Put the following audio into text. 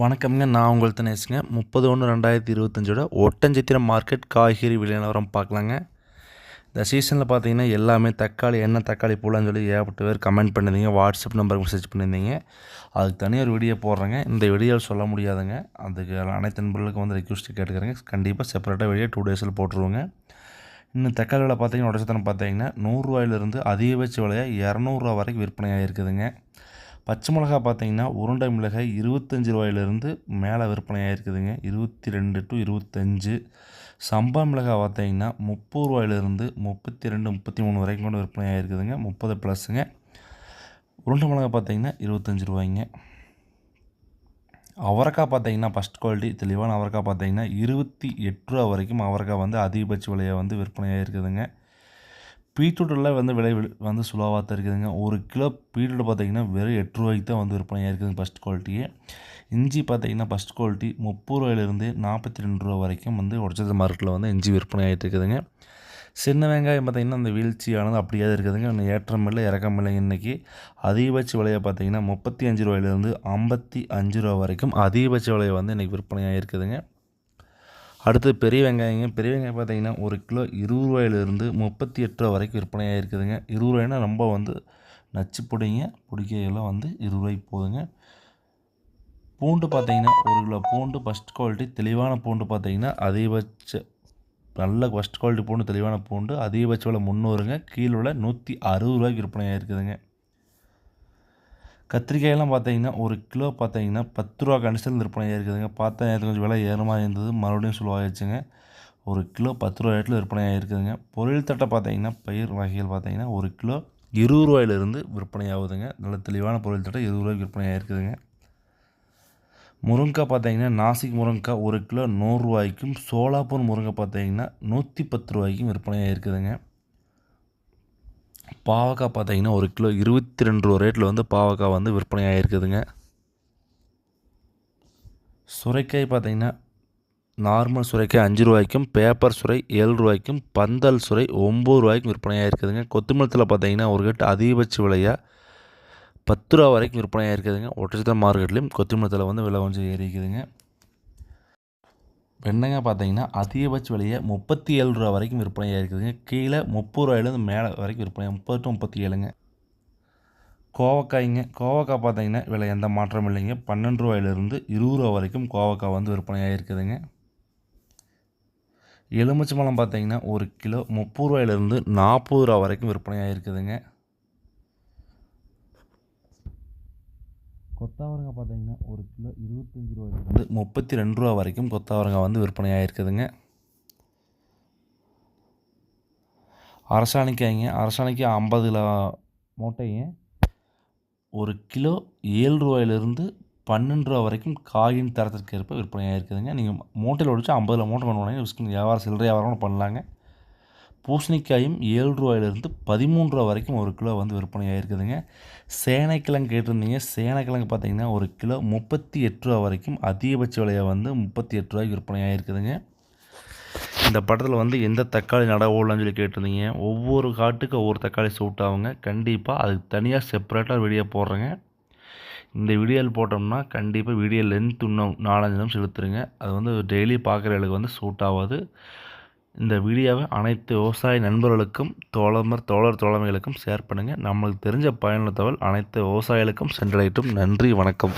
வணக்கம்ங்க. நான் உங்கள் தினேஷுங்க. முப்பது ஒன்று ரெண்டாயிரத்தி இருபத்தஞ்சோட ஒட்டஞ்சித்திரம் மார்க்கெட் காய்கறி விலை நிலவரம் பார்க்கலாங்க. இந்த சீசனில் பார்த்தீங்கன்னா எல்லாமே தக்காளி என்ன தக்காளி போலான்னு சொல்லி ஏகப்பட்ட பேர் கமெண்ட் பண்ணியிருந்தீங்க. வாட்ஸ்அப் நம்பருக்கு மெசேஜ் பண்ணியிருந்தீங்க. அதுக்கு தனியாக ஒரு வீடியோ போடுறேங்க. இந்த வீடியோவில் சொல்ல முடியாதுங்க. அதுக்கு அனைத்து நண்பர்களுக்கும் வந்து ரெக்வஸ்ட் கேட்டுக்கிறேங்க. கண்டிப்பாக செப்பரேட்டாக வீடியோ டூ டேஸில் போட்டுருவோங்க. இன்னும் தக்காளி விலை பார்த்தீங்கன்னா உடச்சத்தனம் பார்த்தீங்கன்னா நூறுரூவாயிலிருந்து அதிகபட்ச விலையாக இரநூறுவா வரைக்கும் விற்பனையாக இருக்குதுங்க பச்சை மிளகா பார்த்தீங்கன்னா உருண்டை மிளகாய் இருபத்தஞ்சி ரூபாயிலிருந்து மேலே விற்பனையாக இருக்குதுங்க இருபத்தி ரெண்டு டு இருபத்தஞ்சு. சம்பா மிளகாய் பார்த்தீங்கன்னா முப்பது ரூபாயிலிருந்து முப்பத்தி ரெண்டு முப்பத்தி மூணு வரைக்கும் கூட விற்பனையாக இருக்குதுங்க முப்பது ப்ளஸ்ஸுங்க. உருண்டை மிளகாய் பார்த்தீங்கன்னா இருபத்தஞ்சி ரூபாய்ங்க. அவரைக்காய் பார்த்தீங்கன்னா ஃபஸ்ட் குவாலிட்டி தெளிவான அவரைக்காய் பார்த்தீங்கன்னா இருபத்தி எட்டு ரூபா வரைக்கும் அவரைக்காய் வந்து அதிகபட்ச விலையை வந்து விற்பனையாக இருக்குதுங்க பீட்ரூட்டில் வந்து விலை வந்து சுலாவாக தான் இருக்குதுங்க. ஒரு கிலோ பீட்ரூட் பார்த்திங்கன்னா வெறும் எட்டு ரூபாய்க்கு தான் வந்து விற்பனையாக இருக்குதுங்க ஃபஸ்ட் குவாலிட்டியே இஞ்சி பார்த்திங்கன்னா ஃபஸ்ட் குவாலிட்டி முப்பது ரூபாயிலிருந்து நாற்பத்தி ரெண்டு ரூபா வரைக்கும் வந்து உடச்சது மார்க்கெட்டில் வந்து இஞ்சி விற்பனை ஆகிட்டு இருக்குதுங்க. சின்ன வெங்காயம் பார்த்திங்கன்னா அந்த வீழ்ச்சியானது அப்படியே இருக்குதுங்க. இன்னும் ஏற்றம் இல்லை இறக்கம் இல்லை இன்றைக்கி அதிகபட்ச விலையை பார்த்திங்கன்னா முப்பத்தி அஞ்சு ரூபாயிலிருந்து ஐம்பத்தி அஞ்சு ரூபா வரைக்கும் அதிகபட்ச விலையை வந்து இன்றைக்கி விற்பனையாக இருக்குதுங்க. அடுத்து பெரிய வெங்காயங்க. பெரிய வெங்காயம் பார்த்தீங்கன்னா ஒரு கிலோ இருபது ரூபாயிலிருந்து முப்பத்தி எட்டு ரூபா வரைக்கும் விற்பனையாக இருக்குதுங்க. இருபது ரூபாய்னா ரொம்ப வந்து நச்சு பிடிங்க. பிடிக்கையெல்லாம் வந்து இருபது ரூபாய்க்கு போதுங்க. பூண்டு பார்த்தீங்கன்னா ஒரு கிலோ பூண்டு ஃபஸ்ட் குவாலிட்டி தெளிவான பூண்டு பார்த்தீங்கன்னா அதிகபட்ச நல்ல ஃபஸ்ட் குவாலிட்டி பூண்டு தெளிவான பூண்டு அதிகபட்ச விலை முந்நூறுங்க. கீழே நூற்றி அறுபது ரூபாய்க்கு விற்பனையாக இருக்குதுங்க. கத்திரிக்காயெல்லாம் பார்த்தீங்கன்னா ஒரு கிலோ பார்த்தீங்கன்னா பத்து ரூபா கண்டிஷன் விற்பனை ஆகிருக்குதுங்க பார்த்தா நேரத்தில் கொஞ்சம் விலை ஏறமாக இருந்தது. மறுபடியும் சொல்லுவாகிடுச்சுங்க ஒரு கிலோ பத்து ரூபா ரேட்டில் விற்பனை ஆகிருக்குதுங்க பொருள் தட்டை பார்த்தீங்கன்னா பயிர் வகைகள் பார்த்தீங்கன்னா ஒரு கிலோ இருபது ரூபாயிலிருந்து விற்பனை ஆகுதுங்க. நல்ல தெளிவான பொருள் தட்டை இருபது ரூபாய்க்கு விற்பனை ஆகிருக்குதுங்க முருங்கைக்காய் பார்த்தீங்கன்னா நாசிக் முருங்கைக்காய் ஒரு கிலோ நூறுரூவாய்க்கும் சோலாப்பூர் முருங்கை பார்த்தீங்கன்னா நூற்றி பத்து ரூபாய்க்கும் விற்பனையாக இருக்குதுங்க பாவக்காய் பார்த்தீங்கன்னா ஒரு கிலோ இருபத்தி ரெண்டு ரூபா ரேட்டில் வந்து பாவக்காய் வந்து விற்பனை ஆகிருக்குதுங்க சுரைக்காய் பார்த்தீங்கன்னா நார்மல் சுரைக்காய் அஞ்சு ரூபாய்க்கும் பேப்பர் சுரை ஏழு ரூபாய்க்கும் பந்தல் சுரை ஒம்பது ரூபாய்க்கும் விற்பனையாக இருக்குதுங்க கொத்துமலத்தில் பார்த்தீங்கன்னா ஒரு கட்டு அதிகபட்ச விலையாக பத்து ரூபா வரைக்கும் விற்பனையாக இருக்குதுங்க ஒட்டச்சத்தம் மார்க்கெட்லேயும் கொத்துமலத்தில் வந்து விலை கொஞ்சம் ஏறிக்குதுங்க வெண்டைக்காய் பார்த்தீங்கன்னா அதிகபட்ச விலையை முப்பத்தி ஏழு ரூபா வரைக்கும் விற்பனையாக இருக்குதுங்க. கீழே முப்பது ரூபாயிலேருந்து மேலே வரைக்கும் விற்பனை முப்பது டு முப்பத்தி ஏழுங்க. கோவக்காய்ங்க கோவக்காய் பார்த்தீங்கன்னா விலை எந்த மாற்றமும் இல்லைங்க. பன்னெண்டு ரூபாயிலிருந்து இருபது ரூபா வரைக்கும் கோவக்காய் வந்து விற்பனையாக இருக்குதுங்க. எலுமிச்சம்பழம் பார்த்தீங்கன்னா ஒரு கிலோ முப்பது ரூபாயிலிருந்து நாற்பது ரூபா வரைக்கும் விற்பனையாக இருக்குதுங்க. கொத்தாவரங்காய் பார்த்தீங்கன்னா ஒரு கிலோ இருபத்தஞ்சி ரூபாயிலிருந்து முப்பத்தி ரெண்டு ரூபா வரைக்கும் கொத்தாவரங்காய் வந்து விற்பனையாக இருக்குதுங்க அரசாணிக்காய்ங்க. அரசாணிக்கு ஐம்பது கிலோ மூட்டைங்க. ஒரு கிலோ ஏழு ரூபாயிலிருந்து பன்னெண்டு ரூபா வரைக்கும் காயின் தரத்திற்கு ஏற்ப விற்பனையாக இருக்குதுங்க நீங்கள் மூட்டையில் ஒடிச்சு ஐம்பது மூட்டை மூட்டை பண்ணுவாங்க வியாபாரம் சில்லறை வியாபாரம் பண்ணலாங்க. பூசணிக்காயும் ஏழு ரூபாயிலிருந்து பதிமூன்று ரூபா வரைக்கும் ஒரு கிலோ வந்து விற்பனை ஆகிருக்குதுங்க சேனைக்கிழங்கு கேட்டிருந்தீங்க. சேனைக்கிழங்கு பார்த்தீங்கன்னா ஒரு கிலோ முப்பத்தி எட்டு ரூபா வரைக்கும் அதிகபட்ச விலையை வந்து முப்பத்தி எட்டு ரூபாய்க்கு விற்பனை ஆகிருக்குதுங்க இந்த படத்தில் வந்து எந்த தக்காளி நடவுலன்னு சொல்லி கேட்டிருந்தீங்க. ஒவ்வொரு காட்டுக்கு ஒவ்வொரு தக்காளி சூட் ஆகுங்க. கண்டிப்பாக அதுக்கு தனியாக செப்பரேட்டாக வீடியோ போடுறேங்க. இந்த வீடியோவில் போட்டோம்னா கண்டிப்பாக வீடியோ லென்த் இன்னும் நாலஞ்சு நிமிஷம் செலுத்துருங்க அது வந்து டெய்லி பார்க்குறவங்களுக்கு வந்து சூட் ஆகாது. இந்த வீடியோவை அனைத்து விவசாய நண்பர்களுக்கும் தோழமர் தோழர் தோழமைகளுக்கும் ஷேர் பண்ணுங்கள் நம்மளுக்கு தெரிஞ்ச பயனுள்ள தகவல் அனைத்து விவசாயிகளுக்கும் சென்றடையட்டும். நன்றி வணக்கம்.